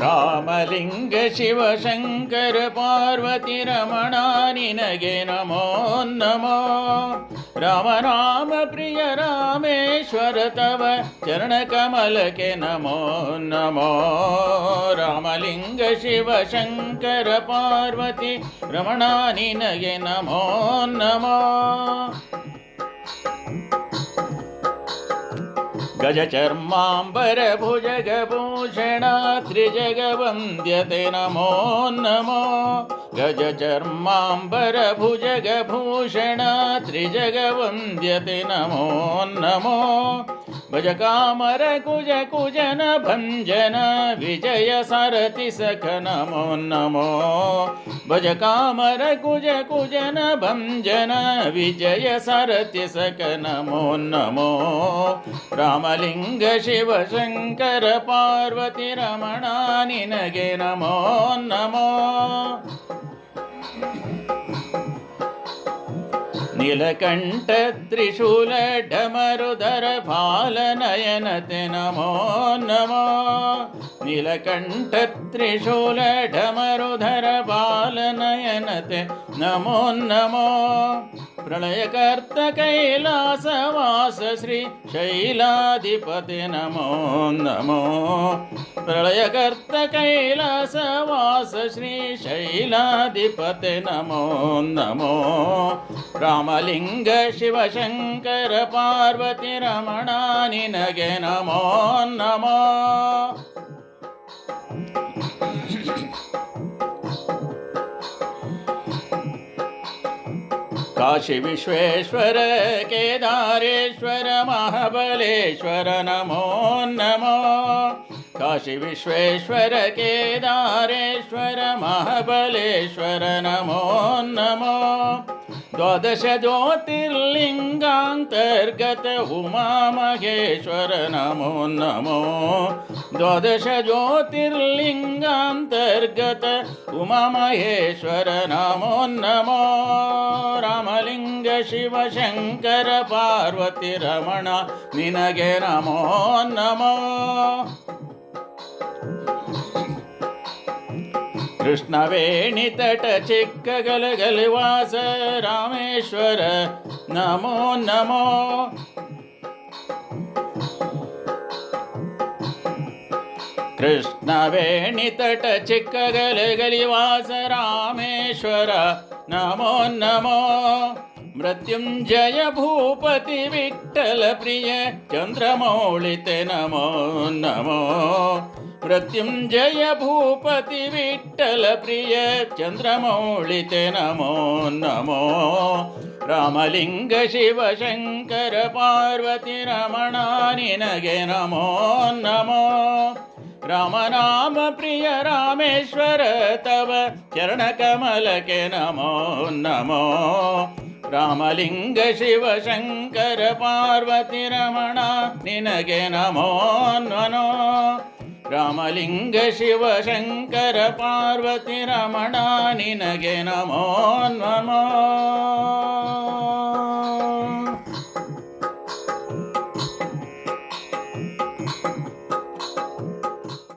ರಾಮಲಿಂಗ ಶಿವಶಂಕರ ಪಾರ್ವತಿ ರಮಣಾ ನಿನಗೆ ನಮೋ ನಮೋ ರಾಮ ರಾಮ ಪ್ರಿಯ ರಾಮೇಶ್ವರ ತವ ಚರಣಕಮಲಕ್ಕೆ ನಮೋ ನಮೋ ರಾಮಲಿಂಗ ಶಿವಶಂಕರ ಪಾರ್ವತಿ ರಮಣಾ ನಿನಗೆ ನಮೋ ನಮೋ गजचर्माम्बरभुजगभूषणा त्रिजगवन्द्यते नमो नमो गजचर्माम्बरभुजगभूषण त्रिजगवन्द्यते नमो नमो भज कामर कुज कुजन भंजन विजय सरति सख नमो नमो भज कामर कुज कुजन भंजन विजय सरति सख नमो नमो रामलिंग शिव शंकर पार्वती रमणा निनगे नमो नमो ನೀಲಕಂಠ ತ್ರಿಶೂಲ ಢಮರು ಧರ ಬಾಲ ನಯನತೆ ನಮೋ ನಮೋ ನೀಲಕಂಠ ತ್ರಿಶೂಲ ಢಮರು ಧರ ಬಾಲ ನಯನತೆ ನಮೋ ನಮೋ प्रलयकर्त कैलासवास श्री शैलाधिपति नमो नमो प्रलयकर्त कैलासवास श्री शैलाधिपति नमो नमो रामलिङ्ग शिवशङ्कर पार्वतिरमणानि नगे नमो नमो काशी काशीविश्वेश्वर केदारेश्वर महाबलेश्वर नमो नमो काशी काशीविश्वेश्वर केदारेश्वर महाबलेश्वर नमो नमो ದ್ವಾದಶ ಜ್ಯೋತಿರ್ಲಿಂಗಾಂತರ್ಗತ ಉಮಾ ಮಹೇಶ್ವರ ನಮೋ ನಮೋ ದ್ವಾದಶ ಜ್ಯೋತಿರ್ಲಿಂಗಾಂತರ್ಗತ ಉಮಾ ಮಹೇಶ್ವರ ನಮೋ ನಮೋ ರಾಮಲಿಂಗ ಶಿವಶಂಕರ ಪಾರ್ವತಿ ರಮಣ ನಿನಗೆ ನಮೋ ನಮೋ ತಟ ಚಿಕ್ಕ ವಾಸ ರಾಮೇಶ್ವರ ನಮೋ ನಮೋ ಕೃಷ್ಣವೇಣಿತಟ ಚಿಕ್ಕ ವಾಸ ರಾಮೇಶ್ವರ ನಮೋ ನಮೋ मृत्युञ्जय भूपति विठ्ठलप्रिय चन्द्रमौळिते नमो नमो मृत्युञ्जय भूपति विठ्ठलप्रिय चन्द्रमौळिते नमो नमो रामलिङ्ग शिवशङ्कर पार्वतिरमणानि नगे नमो नमो रामनाम प्रिय रामेश्वर तव चरणकमलके नमो नमो ರಾಮಲಿಂಗ ಶಿವ ಶಂಕರ ಪಾರ್ವತಿ ರಮಣ ನಿನಗೆ ನಮೋ ನನೋ ರಾಮಲಿಂಗ ಶಂಕರ ಪಾರ್ವತಿ ರಮಣ ನಿನಗೆ ನಮೋ ನಮೋ